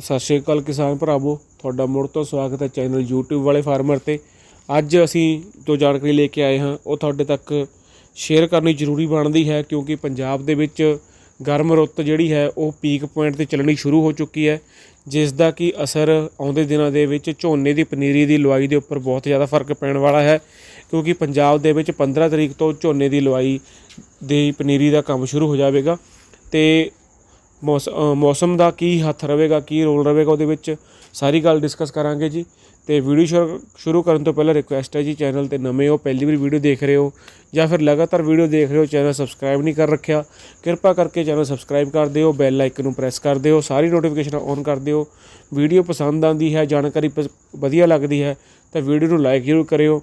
ਸਤਿ ਸ਼੍ਰੀ ਅਕਾਲ ਕਿਸਾਨ ਭਰਾਵੋ, ਤੁਹਾਡਾ ਮੁੜ ਤੋਂ ਸਵਾਗਤ ਹੈ ਚੈਨਲ YouTube ਵਾਲੇ ਫਾਰਮਰ ਤੇ। ਅੱਜ ਅਸੀਂ ਜੋ ਜਾਣਕਾਰੀ ਲੈ ਕੇ ਆਏ ਹਾਂ, ਉਹ ਤੁਹਾਡੇ ਤੱਕ ਸ਼ੇਅਰ ਕਰਨੀ ਜ਼ਰੂਰੀ ਬਣਦੀ ਹੈ ਕਿਉਂਕਿ ਪੰਜਾਬ ਦੇ ਵਿੱਚ ਗਰਮ ਰੁੱਤ ਜਿਹੜੀ ਹੈ, ਉਹ ਪੀਕ ਪੁਆਇੰਟ ਤੇ ਚੱਲਣੀ ਸ਼ੁਰੂ ਹੋ ਚੁੱਕੀ ਹੈ ਜਿਸ ਦਾ ਕਿ ਅਸਰ ਆਉਂਦੇ ਦਿਨਾਂ ਦੇ ਵਿੱਚ ਝੋਨੇ ਦੀ, ਪਨੀਰੀ ਦੀ ਲਵਾਈ ਦੇ ਉੱਪਰ ਬਹੁਤ ਜ਼ਿਆਦਾ ਫ਼ਰਕ ਪੈਣ ਵਾਲਾ ਹੈ। ਕਿਉਂਕਿ ਪੰਜਾਬ ਦੇ ਵਿੱਚ 15 ਤਰੀਕ ਤੋਂ ਝੋਨੇ ਦੀ ਲਵਾਈ ਦੀ, ਪਨੀਰੀ ਦਾ ਕੰਮ ਸ਼ੁਰੂ ਹੋ ਜਾਵੇਗਾ। ਤੇ ਮੌਸਮ ਦਾ ਕੀ ਹੱਥ ਰਹੇਗਾ, ਕੀ ਰੋਲ ਰਹੇਗਾ ਉਹਦੇ ਵਿੱਚ ਸਾਰੀ ਗੱਲ ਡਿਸਕਸ ਕਰਾਂਗੇ ਜੀ। ਤੇ ਵੀਡੀਓ ਸ਼ੁਰੂ- ਸ਼ੁਰੂ ਕਰਨ ਤੋਂ ਪਹਿਲਾਂ ਰਿਕੁਐਸਟ ਹੈ ਜੀ ਚੈਨਲ ਤੇ ਨਵੇਂ ਹੋ, ਪਹਿਲੀ ਵਾਰ ਵੀਡੀਓ ਦੇਖ ਰਹੇ ਹੋ, ਜਾਂ ਫਿਰ ਲਗਾਤਾਰ ਵੀਡੀਓ ਦੇਖ ਰਹੇ ਹੋ ਚੈਨਲ ਸਬਸਕ੍ਰਾਈਬ ਨਹੀਂ ਕਰ ਰੱਖਿਆ, ਕਿਰਪਾ ਕਰਕੇ ਚੈਨਲ ਸਬਸਕ੍ਰਾਈਬ ਕਰ ਦਿਓ ਬੈਲ ਆਈਕਨ ਨੂੰ ਪ੍ਰੈਸ ਕਰ ਦਿਓ, ਸਾਰੀ ਨੋਟੀਫਿਕੇਸ਼ਨ ਔਨ ਕਰ ਦਿਓ। ਵੀਡੀਓ ਪਸੰਦ ਆਉਂਦੀ ਹੈ, ਜਾਣਕਾਰੀ ਪਸ- ਵਧੀਆ ਲੱਗਦੀ ਹੈ, ਤਾਂ ਵੀਡੀਓ ਨੂੰ ਲਾਈਕ ਜ਼ਰੂਰ ਕਰਿਓ।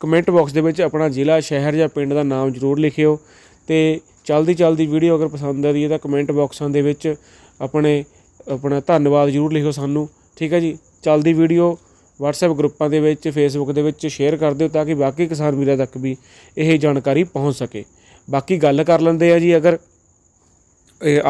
ਕਮੈਂਟ ਬਾਕਸ ਦੇ ਵਿੱਚ ਆਪਣਾ ਜ਼ਿਲ੍ਹਾ, ਸ਼ਹਿਰ ਜਾਂ ਪਿੰਡ ਦਾ ਨਾਮ ਜ਼ਰੂਰ ਲਿਖਿਓ। ਤੇ ਚਲਦੀ ਚਲਦੀ ਵੀਡੀਓ ਅਗਰ ਪਸੰਦ ਆਦੀ ਹੈ ਤਾਂ ਕਮੈਂਟ ਬਾਕਸਾਂ ਦੇ ਵਿੱਚ ਆਪਣੇ, ਆਪਣਾ ਧੰਨਵਾਦ ਜ਼ਰੂਰ ਲਿਖੋ ਸਾਨੂੰ, ਠੀਕ ਹੈ ਜੀ? ਚਲਦੀ ਵੀਡੀਓ WhatsApp ਗਰੁੱਪਾਂ ਦੇ ਵਿੱਚ, Facebook ਦੇ ਵਿੱਚ ਸ਼ੇਅਰ ਕਰ ਦਿਓ ਤਾਂ ਕਿ ਬਾਕੀ ਕਿਸਾਨ ਵੀਰਾਂ ਤੱਕ ਵੀ ਇਹ ਜਾਣਕਾਰੀ ਪਹੁੰਚ ਸਕੇ। ਬਾਕੀ ਗੱਲ ਕਰ ਲੈਂਦੇ ਆ ਜੀ ਅਗਰ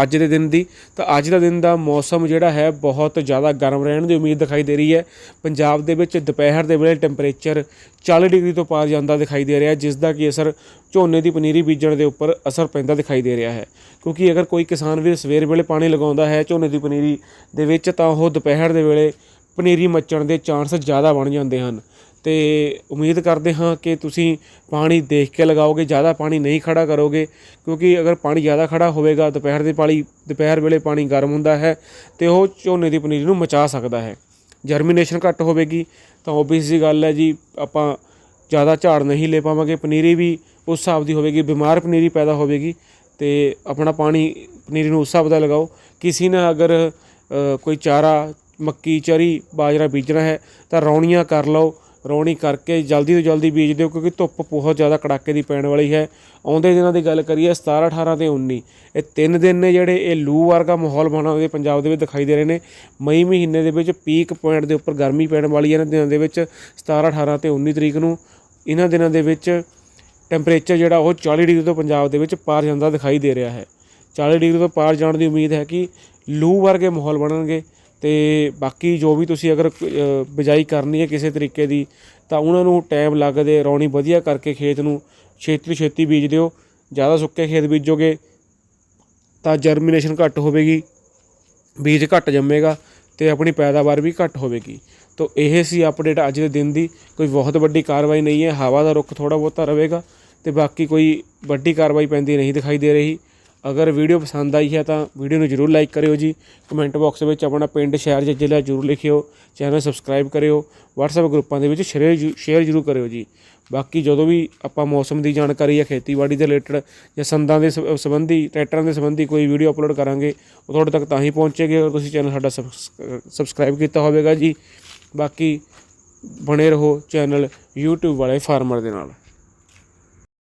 ਅੱਜ ਦੇ ਦਿਨ ਦੀ, ਤਾਂ ਅੱਜ ਦਾ ਦਿਨ ਦਾ ਮੌਸਮ ਜਿਹੜਾ ਹੈ ਬਹੁਤ ਜ਼ਿਆਦਾ ਗਰਮ ਰਹਿਣ ਦੀ ਉਮੀਦ ਦਿਖਾਈ ਦੇ ਰਹੀ ਹੈ। ਪੰਜਾਬ ਦੇ ਵਿੱਚ ਦੁਪਹਿਰ ਦੇ ਵੇਲੇ ਟੈਂਪਰੇਚਰ 40 ਡਿਗਰੀ ਤੋਂ ਪਾਰ ਜਾਂਦਾ ਦਿਖਾਈ ਦੇ ਰਿਹਾ ਜਿਸ ਦਾ ਕਿ ਅਸਰ ਝੋਨੇ ਦੀ ਪਨੀਰੀ ਬੀਜਣ ਦੇ ਉੱਪਰ ਅਸਰ ਪੈਂਦਾ ਦਿਖਾਈ ਦੇ ਰਿਹਾ ਹੈ। ਕਿਉਂਕਿ ਅਗਰ ਕੋਈ ਕਿਸਾਨ ਵੀਰ ਸਵੇਰ ਵੇਲੇ ਪਾਣੀ ਲਗਾਉਂਦਾ ਹੈ ਝੋਨੇ ਦੀ ਪਨੀਰੀ ਦੇ ਵਿੱਚ, ਤਾਂ ਉਹ ਦੁਪਹਿਰ ਦੇ ਵੇਲੇ ਪਨੀਰੀ ਮੱਚਣ ਦੇ ਚਾਂਸ ਜ਼ਿਆਦਾ ਬਣ ਜਾਂਦੇ ਹਨ। ਤੇ ਉਮੀਦ ਕਰਦੇ ਹਾਂ ਕਿ ਤੁਸੀਂ ਪਾਣੀ ਦੇਖ ਕੇ ਲਗਾਓਗੇ, ਜ਼ਿਆਦਾ ਪਾਣੀ ਨਹੀਂ ਖੜਾ ਕਰੋਗੇ, ਕਿਉਂਕਿ ਅਗਰ ਪਾਣੀ ਜ਼ਿਆਦਾ ਖੜਾ ਹੋਵੇਗਾ, ਦੁਪਹਿਰ ਦੀ ਪਾਣੀ ਦੁਪਹਿਰ ਵੇਲੇ ਪਾਣੀ ਗਰਮ ਹੁੰਦਾ ਹੈ ਤੇ ਉਹ ਝੋਨੇ ਦੀ ਪਨੀਰੀ ਨੂੰ ਮਚਾ ਸਕਦਾ ਹੈ। ਜਰਮੀਨੇਸ਼ਨ ਘੱਟ ਹੋਵੇਗੀ, ਤਾਂ ਓਬਵੀਅਸ ਜੀ ਗੱਲ ਹੈ ਜੀ, ਆਪਾਂ ਜ਼ਿਆਦਾ ਝਾੜ ਨਹੀਂ ਲੈ ਪਾਵਾਂਗੇ, ਪਨੀਰੀ ਵੀ ਉਸ ਹਿਸਾਬ ਦੀ ਹੋਵੇਗੀ, ਬਿਮਾਰ ਪਨੀਰੀ ਪੈਦਾ ਹੋਵੇਗੀ, ਤੇ ਆਪਣਾ ਪਾਣੀ, ਪਨੀਰੀ ਨੂੰ ਉਸ ਹਿਸਾਬ ਦਾ ਲਗਾਓ। ਕਿਸੇ ਨੇ ਅਗਰ ਕੋਈ ਚਾਰਾ, ਮੱਕੀ, ਚਰੀ, ਬਾਜਰਾ ਬੀਜਣਾ ਹੈ, ਤਾਂ ਰੌਣੀਆਂ ਕਰ ਲਓ ਰੌਣੀ ਕਰਕੇ ਜਲਦੀ ਤੋਂ ਜਲਦੀ ਬੀਜ ਦਿਓ, ਕਿਉਂਕਿ ਧੁੱਪ ਬਹੁਤ ਜ਼ਿਆਦਾ ਕੜਾਕੇ ਦੀ ਪੈਣ ਵਾਲੀ ਹੈ। ਆਉਂਦੇ ਦਿਨਾਂ ਦੀ ਗੱਲ ਕਰੀਏ 17 18 ਤੇ 19 ਇਹ ਤਿੰਨ ਦਿਨ ਨੇ ਜਿਹੜੇ ਇਹ ਲੂ ਵਰਗਾ ਮਾਹੌਲ ਬਣਾ ਹੋਇਆ ਪੰਜਾਬ ਦੇ ਵਿੱਚ ਦਿਖਾਈ ਦੇ ਰਹੇ ਨੇ। ਮਈ ਮਹੀਨੇ ਦੇ ਵਿੱਚ ਪੀਕ ਪੁਆਇੰਟ ਦੇ ਉੱਪਰ ਗਰਮੀ ਪੈਣ ਵਾਲੀ ਹੈ। ਇਹਨਾਂ ਦਿਨਾਂ ਦੇ ਵਿੱਚ 17 18 ਤੇ 19 ਤਰੀਕ ਨੂੰ ਇਹਨਾਂ ਦਿਨਾਂ ਦੇ ਵਿੱਚ ਟੈਂਪਰੇਚਰ ਜਿਹੜਾ ਉਹ 40 ਡਿਗਰੀ ਤੋਂ ਪੰਜਾਬ ਦੇ ਵਿੱਚ ਪਾਰ ਜਾਂਦਾ ਦਿਖਾਈ ਦੇ ਰਿਹਾ ਹੈ। 40 ਡਿਗਰੀ ਤੋਂ ਪਾਰ ਜਾਣ ਦੀ ਉਮੀਦ ਹੈ ਕਿ ਲੂ ਵਰਗੇ ਮਾਹੌਲ ਬਣਨਗੇ। ਤੇ ਬਾਕੀ ਜੋ ਵੀ ਤੁਸੀਂ ਅਗਰ ਬਿਜਾਈ ਕਰਨੀ ਹੈ ਕਿਸੇ ਤਰੀਕੇ ਦੀ, ਤਾਂ ਉਹਨਾਂ ਨੂੰ ਟਾਈਮ ਲੱਗਦੇ, ਰੌਣੀ ਵਧੀਆ ਕਰਕੇ ਖੇਤ ਨੂੰ ਛੇਤੀ ਤੋਂ ਛੇਤੀ ਬੀਜ ਦਿਓ। ਜ਼ਿਆਦਾ ਸੁੱਕੇ ਖੇਤ ਬੀਜੋਗੇ, ਤਾਂ ਜਰਮੀਨੇਸ਼ਨ ਘੱਟ ਹੋਵੇਗੀ, ਬੀਜ ਘੱਟ ਜੰਮੇਗਾ ਤੇ ਆਪਣੀ ਪੈਦਾਵਾਰ ਵੀ ਘੱਟ ਹੋਵੇਗੀ। ਤੋ ਇਹ ਸੀ ਅਪਡੇਟ ਅੱਜ ਦੇ ਦਿਨ ਦੀ। ਕੋਈ ਬਹੁਤ ਵੱਡੀ ਕਾਰਵਾਈ ਨਹੀਂ ਹੈ। ਹਵਾ ਦਾ ਰੁੱਖ ਥੋੜਾ ਬਹੁਤਾ ਰਹੇਗਾ ਤੇ ਬਾਕੀ ਕੋਈ ਵੱਡੀ ਕਾਰਵਾਈ ਪੈਂਦੀ ਨਹੀਂ ਦਿਖਾਈ ਦੇ ਰਹੀ। ਅਗਰ ਵੀਡੀਓ ਪਸੰਦ ਆਈ ਹੈ ਤਾਂ ਵੀਡੀਓ ਨੂੰ ਜਰੂਰ ਲਾਈਕ ਕਰਿਓ ਜੀ। ਕਮੈਂਟ ਬਾਕਸ ਵਿੱਚ ਆਪਣਾ ਪਿੰਡ, ਸ਼ਹਿਰ ਜਾਂ ਜ਼ਿਲ੍ਹਾ ਜਰੂਰ ਲਿਖਿਓ। ਚੈਨਲ ਸਬਸਕ੍ਰਾਈਬ ਕਰਿਓ। WhatsApp ਗਰੁੱਪਾਂ ਦੇ ਵਿੱਚ ਸ਼ੇਅਰ ਸ਼ੇਅਰ ਜਰੂਰ ਕਰਿਓ ਜੀ। ਬਾਕੀ ਜਦੋਂ ਵੀ ਆਪਾਂ ਮੌਸਮ ਦੀ ਜਾਣਕਾਰੀ ਜਾਂ ਖੇਤੀਬਾੜੀ ਦੇ ਰਿਲੇਟਡ ਜਾਂ ਸੰਦਾਂ ਦੇ ਸਬ- ਸੰਬੰਧੀ, ਟਰੈਕਟਰਾਂ ਦੇ ਸੰਬੰਧੀ ਕੋਈ ਵੀਡੀਓ ਅਪਲੋਡ ਕਰਾਂਗੇ, ਉਹ ਤੁਹਾਡੇ ਤੱਕ ਤਾਂ ਹੀ ਪਹੁੰਚੇਗੀ। ਅਗਰ ਤੁਸੀਂ ਚੈਨਲ ਸਾਡਾ ਸਬਸਕ੍ਰਾਈਬ ਕੀਤਾ ਹੋਵੇਗਾ ਜੀ। ਬਾਕੀ ਬਣੇ ਰਹੋ ਚੈਨਲ YouTube ਵਾਲੇ ਫਾਰਮਰ ਦੇ ਨਾਲ।